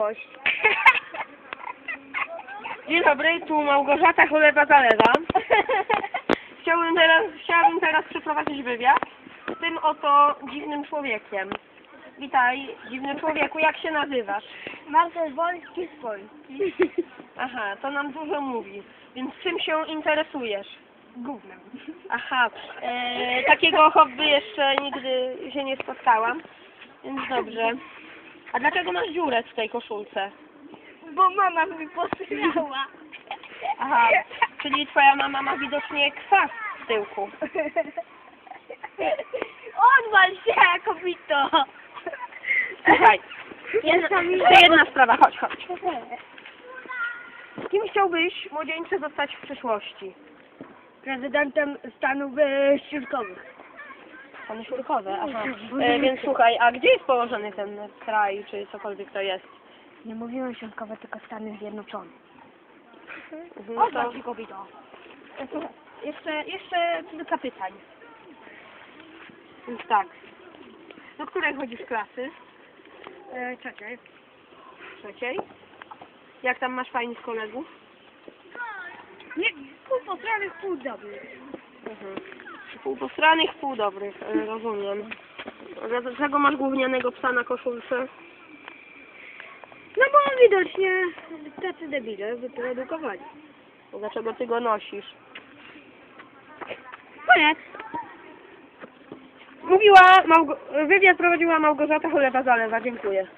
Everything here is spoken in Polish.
Oś. Dzień dobry, tu Małgorzata Cholewa-Zalewa. Chciałbym teraz, chciałabym teraz przeprowadzić wywiad z tym oto dziwnym człowiekiem. Witaj, dziwny człowieku, jak się nazywasz? Marcel Wolski z Polski. Aha, to nam dużo mówi. Więc czym się interesujesz? Gównem. Aha, e, takiego hobby jeszcze nigdy się nie spotkałam. Więc dobrze. A dlaczego masz dziurę w tej koszulce? Bo mama mi posrała. Aha, czyli twoja mama ma widocznie kwas w tyłku. Odwal się, kobito. Słuchaj, jedna, jeszcze jedna sprawa, chodź, chodź. Kim chciałbyś młodzieńcze zostać w przyszłości? Prezydentem Stanów e, Środkowych. Stany Środkowe, aha. E, więc słuchaj, a gdzie jest położony ten kraj, czy cokolwiek to jest? Nie mówiłem Środkowe, tylko Stany Zjednoczone. Mhm, No to, e, słuchaj, jeszcze, jeszcze kilka pytań. Więc tak. Do której chodzisz klasy? E, czekaj. Trzeciej? Jak tam masz fajnych kolegów? Nie, pół posranych, pół dobrych. Mhm. Pół posranych, pół dobrych, e, rozumiem. A Dlaczego masz gównianego psa na koszulce? No bo widocznie tacy debile wyprodukowali. Dlaczego ty go nosisz? Koniec. Mówiła, Małgo- wywiad prowadziła Małgorzata Cholewa-Zalewa, dziękuję.